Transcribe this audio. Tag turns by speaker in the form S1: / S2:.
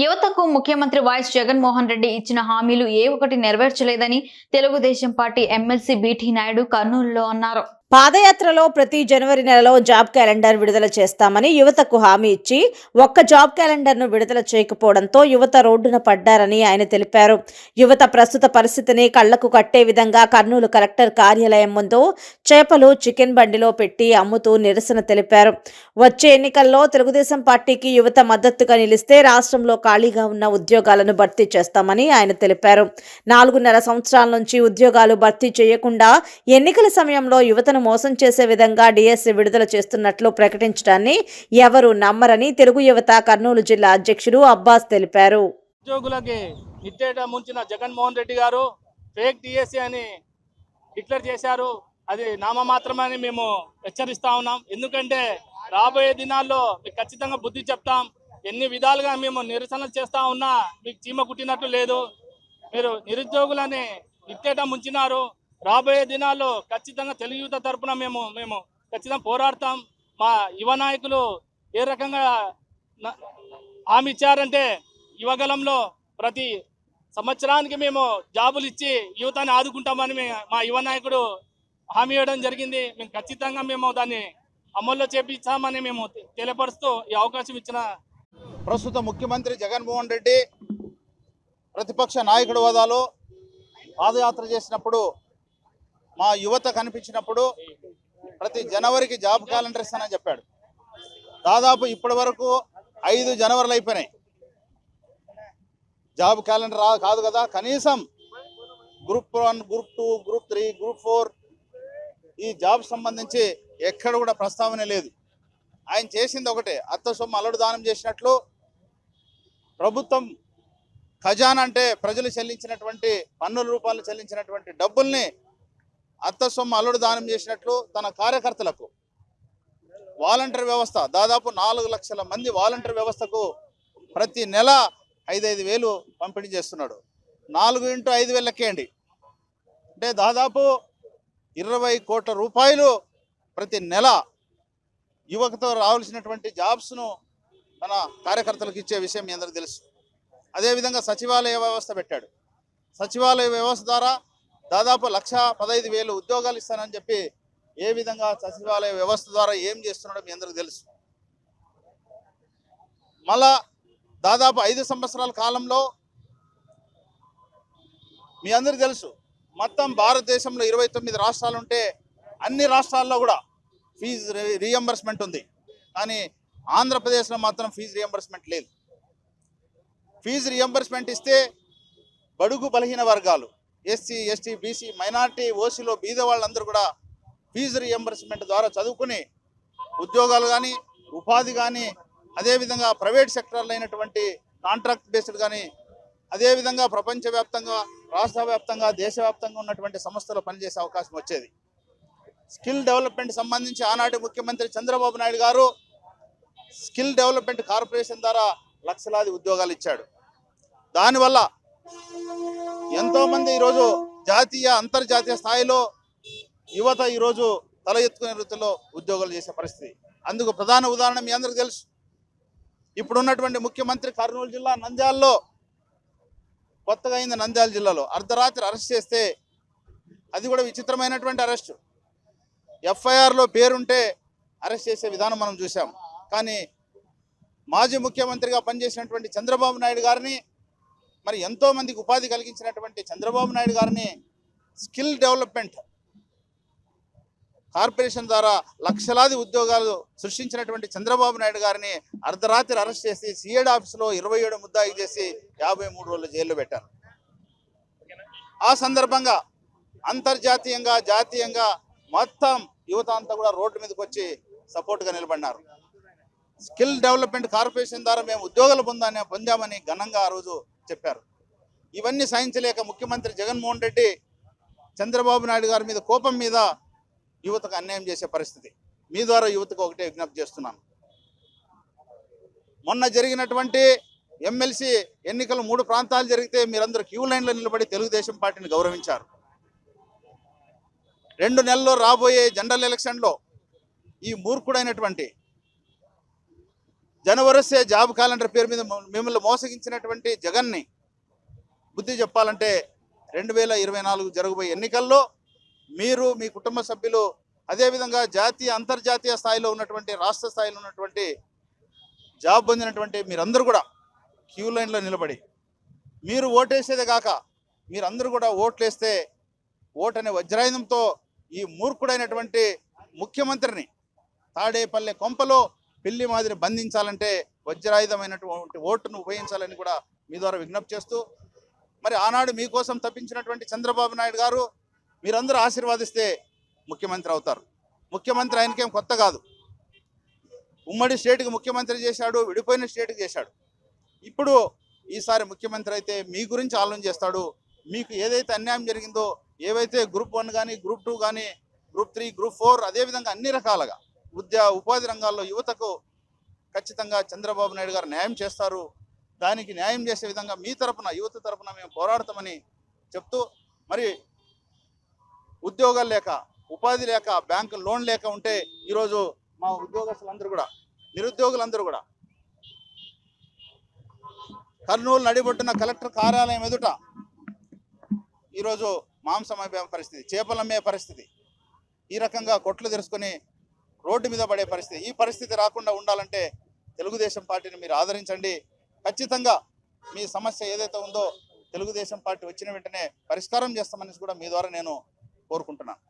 S1: యువతకు ముఖ్యమంత్రి వైఎస్ జగన్మోహన్ రెడ్డి ఇచ్చిన హామీలు ఏ ఒక్కటి నెరవేర్చలేదని Telugudesam party MLC BT Naidu కర్నూలులో అన్నారు.
S2: పాదయాత్రలో ప్రతి జనవరి నెలలో జాబ్ క్యాలెండర్ విడుదల చేస్తామని యువతకు హామీ ఇచ్చి ఒక్క జాబ్ క్యాలెండర్ను విడుదల చేయకపోవడంతో యువత రోడ్డున పడ్డారని ఆయన తెలిపారు. యువత ప్రస్తుత పరిస్థితిని కళ్ళకు కట్టే విధంగా కర్నూలు కలెక్టర్ కార్యాలయం ముందు చేపలు చికెన్ బండిలో పెట్టి అమ్ముతూ నిరసన తెలిపారు. వచ్చే ఎన్నికల్లో తెలుగుదేశం పార్టీకి యువత మద్దతుగా నిలిస్తే రాష్ట్రంలో ఖాళీగా ఉన్న ఉద్యోగాలను భర్తీ చేస్తామని ఆయన తెలిపారు. నాలుగున్నర సంవత్సరాల నుంచి ఉద్యోగాలు భర్తీ చేయకుండా ఎన్నికల సమయంలో యువతను మోసం చేసే విధంగా డిఎస్సి విడుదల చేస్తున్నట్లు ప్రకటించడాన్ని ఎవరు నమ్మరని తెలుగు యువత కర్నూలు జిల్లా అధ్యక్షుడు అబ్బాస్ తెలిపారు.
S3: ఉద్యోగులకి నిట్టేట ముంచిన జగన్మోహన్ రెడ్డి గారు ఫేక్ డిఎస్సి అని డిక్లేర్ చేశారు. అది నామమాత్రమని మేము హెచ్చరిస్తా ఉన్నాం. ఎందుకంటే రాబోయే దినాల్లో మీకు ఖచ్చితంగా బుద్ధి చెప్తాం. ఎన్ని విధాలుగా మేము నిరసన చేస్తా ఉన్నా మీకు చీమ కుట్టినట్టు లేదు. మీరు నిరుద్యోగులని నిట్టేట ముంచినారు. రాబోయే దినాల్లో ఖచ్చితంగా తెలుగు యువత తరపున మేము మేము ఖచ్చితంగా పోరాడతాం. మా యువ నాయకులు ఏ రకంగా హామీ ఇచ్చారంటే యువగలంలో ప్రతి సంవత్సరానికి మేము జాబులు ఇచ్చి యువతని ఆదుకుంటామని మా యువ నాయకుడు హామీ ఇవ్వడం జరిగింది. మేము ఖచ్చితంగా మేము దాన్ని అమల్లో చేపించామని మేము తెలియపరుస్తూ ఈ అవకాశం ఇచ్చిన
S4: ప్రస్తుత ముఖ్యమంత్రి జగన్మోహన్ రెడ్డి ప్రతిపక్ష నాయకుడు హోదాలో పాదయాత్ర చేసినప్పుడు మా యువత కనిపించినప్పుడు ప్రతి జనవరికి జాబ్ క్యాలెండర్ ఇస్తానని చెప్పాడు. దాదాపు ఇప్పటి వరకు ఐదు జనవరిలు అయిపోయినాయి. జాబ్ క్యాలెండర్ రా కాదు కదా కనీసం group one group two group three group four ఈ జాబ్ సంబంధించి ఎక్కడ కూడా ప్రస్తావన లేదు. ఆయన చేసింది ఒకటే అత్త సొమ్ము అల్లడు దానం చేసినట్లు ప్రభుత్వం ఖజానా అంటే ప్రజలు చెల్లించినటువంటి పన్నుల రూపాయలు చెల్లించినటువంటి డబ్బుల్ని అత్త సొమ్ము అల్లుడు దానం చేసినట్లు తన కార్యకర్తలకు వాలంటీర్ వ్యవస్థ దాదాపు నాలుగు లక్షల మంది వాలంటీర్ వ్యవస్థకు ప్రతి నెల ఐదైదు వేలు పంపిణీ చేస్తున్నాడు. నాలుగు ఇంటూ ఐదు వేలు లెక్కేయండి అంటే దాదాపు ఇరవై కోట్ల రూపాయలు ప్రతి నెల యువకతో రావాల్సినటువంటి జాబ్స్ను తన కార్యకర్తలకు ఇచ్చే విషయం మీ అందరికీ తెలుసు. అదేవిధంగా సచివాలయ వ్యవస్థ పెట్టాడు. సచివాలయ వ్యవస్థ ద్వారా దాదాపు లక్ష పదహైదు వేలు ఉద్యోగాలు ఇస్తానని చెప్పి ఏ విధంగా సచివాలయ వ్యవస్థ ద్వారా ఏం చేస్తున్నాడో మీ అందరికీ తెలుసు. మళ్ళా దాదాపు ఐదు సంవత్సరాల కాలంలో మీ అందరికీ తెలుసు మొత్తం భారతదేశంలో ఇరవై తొమ్మిది రాష్ట్రాలు ఉంటే అన్ని రాష్ట్రాల్లో కూడా ఫీజు రీఎంబర్స్మెంట్ ఉంది. కానీ ఆంధ్రప్రదేశ్లో మాత్రం ఫీజు రీఎంబర్స్మెంట్ లేదు. ఫీజు రీఎంబర్స్మెంట్ ఇస్తే బడుగు బలహీన వర్గాలు ఎస్సీ ఎస్టీ బీసీ మైనార్టీ ఓసీలో బీద వాళ్ళందరూ కూడా ఫీజు రీఎంబర్స్మెంట్ ద్వారా చదువుకుని ఉద్యోగాలు కానీ ఉపాధి కానీ అదేవిధంగా ప్రైవేట్ సెక్టర్లు అయినటువంటి కాంట్రాక్ట్ బేస్డ్ కానీ అదేవిధంగా ప్రపంచవ్యాప్తంగా రాష్ట్ర వ్యాప్తంగా దేశవ్యాప్తంగా ఉన్నటువంటి సంస్థలు పనిచేసే అవకాశం వచ్చేది. స్కిల్ డెవలప్మెంట్ సంబంధించి ఆనాటి ముఖ్యమంత్రి చంద్రబాబు నాయుడు గారు స్కిల్ డెవలప్మెంట్ కార్పొరేషన్ ద్వారా లక్షలాది ఉద్యోగాలు ఇచ్చాడు. దానివల్ల ఎంతోమంది ఈరోజు జాతీయ అంతర్జాతీయ స్థాయిలో యువత ఈరోజు తల ఎత్తుకునే వృత్తిలో ఉద్యోగాలు చేసే పరిస్థితి. అందుకు ప్రధాన ఉదాహరణ మీ అందరికీ తెలుసు. ఇప్పుడున్నటువంటి ముఖ్యమంత్రి కర్నూలు జిల్లా నంద్యాలలో కొత్తగా అయింది నంద్యాల జిల్లాలో. అర్ధరాత్రి అరెస్ట్ చేస్తే అది కూడా విచిత్రమైనటువంటి అరెస్టు. ఎఫ్ఐఆర్లో పేరుంటే అరెస్ట్ చేసే విధానం మనం చూసాం కానీ మాజీ ముఖ్యమంత్రిగా పనిచేసినటువంటి చంద్రబాబు నాయుడు గారిని మరి ఎంతో మందికి ఉపాధి కలిగించినటువంటి చంద్రబాబు నాయుడు గారిని స్కిల్ డెవలప్మెంట్ కార్పొరేషన్ ద్వారా లక్షలాది ఉద్యోగాలు సృష్టించినటువంటి చంద్రబాబు నాయుడు గారిని అర్ధరాత్రి అరెస్ట్ చేసి సిఐడి ఆఫీసులో ఇరవై ఏడు ముద్దాయి చేసి యాభై మూడు రోజులు జైల్లో పెట్టారు. ఆ సందర్భంగా అంతర్జాతీయంగా జాతీయంగా మొత్తం యువత అంతా కూడా రోడ్డు మీదకి వచ్చి సపోర్ట్గా నిలబడినారు. స్కిల్ డెవలప్మెంట్ కార్పొరేషన్ ద్వారా మేము ఉద్యోగాలు పొందానే పొందామని ఘనంగా ఆ రోజు చెప్పారు. ఇవన్నీ సహించలేక ముఖ్యమంత్రి జగన్మోహన్ రెడ్డి చంద్రబాబు నాయుడు గారి మీద కోపం మీద యువతకు అన్యాయం చేసే పరిస్థితి. మీ ద్వారా యువతకు ఒకటే విజ్ఞప్తి చేస్తున్నాను. మొన్న జరిగినటువంటి ఎమ్మెల్సీ ఎన్నికలు మూడు ప్రాంతాలు జరిగితే మీరందరూ క్యూ లైన్లో నిలబడి తెలుగుదేశం పార్టీని గౌరవించారు. రెండు నెలల్లో రాబోయే జనరల్ ఎలక్షన్లో ఈ మూర్ఖుడైనటువంటి జనవరసే జాబ్ క్యాలెండర్ పేరు మీద మిమ్మల్ని మోసగించినటువంటి జగన్ని బుద్ధి చెప్పాలంటే రెండు వేల ఇరవై నాలుగు జరగబోయే ఎన్నికల్లో మీరు మీ కుటుంబ సభ్యులు అదేవిధంగా జాతీయ అంతర్జాతీయ స్థాయిలో ఉన్నటువంటి రాష్ట్ర స్థాయిలో ఉన్నటువంటి జాబ్ పొందినటువంటి మీరందరూ కూడా క్యూ లైన్లో నిలబడి మీరు ఓటేసేదే కాక మీరందరూ కూడా ఓట్లేస్తే ఓటు అనే వజ్రాయుధంతో ఈ మూర్ఖుడైనటువంటి ముఖ్యమంత్రిని తాడేపల్లె కొంపలో పెళ్ళి మాదిరి బంధించాలంటే వజ్రాయుధమైనటువంటి ఓటును ఉపయోగించాలని కూడా మీ ద్వారా విజ్ఞప్తి చేస్తూ మరి ఆనాడు మీకోసం తప్పించినటువంటి చంద్రబాబు నాయుడు గారు మీరందరూ ఆశీర్వాదిస్తే ముఖ్యమంత్రి అవుతారు. ముఖ్యమంత్రి ఆయనకేం కొత్త కాదు. ఉమ్మడి స్టేట్కి ముఖ్యమంత్రి చేశాడు విడిపోయిన స్టేట్కి చేశాడు. ఇప్పుడు ఈసారి ముఖ్యమంత్రి అయితే మీ గురించి ఆలోచన చేస్తాడు. మీకు ఏదైతే అన్యాయం జరిగిందో ఏవైతే గ్రూప్ వన్ కానీ గ్రూప్ టూ కానీ గ్రూప్ త్రీ గ్రూప్ ఫోర్ అదేవిధంగా అన్ని రకాలుగా విద్యా ఉపాధి రంగాల్లో యువతకు ఖచ్చితంగా చంద్రబాబు నాయుడు గారు న్యాయం చేస్తారు. దానికి న్యాయం చేసే విధంగా మీ తరపున యువత తరపున మేము పోరాడతామని చెప్తూ మరి ఉద్యోగాలు లేక ఉపాధి లేక బ్యాంకు లోన్ లేక ఉంటే ఈరోజు మా ఉద్యోగస్తులందరూ కూడా నిరుద్యోగులందరూ కూడా కర్నూలు నడిబొట్టిన కలెక్టర్ కార్యాలయం ఎదుట ఈరోజు మాంసం అమ్మే పరిస్థితి చేపలు అమ్మే పరిస్థితి. ఈ రకంగా కొట్లు తెరుచుకొని రోడ్డు మీద పడే పరిస్థితి. ఈ పరిస్థితి రాకుండా ఉండాలంటే తెలుగుదేశం పార్టీని మీరు ఆదరించండి. ఖచ్చితంగా మీ సమస్య ఏదైతే ఉందో తెలుగుదేశం పార్టీ వచ్చిన వెంటనే పరిష్కారం చేస్తామని కూడా మీ ద్వారా నేను కోరుకుంటున్నాను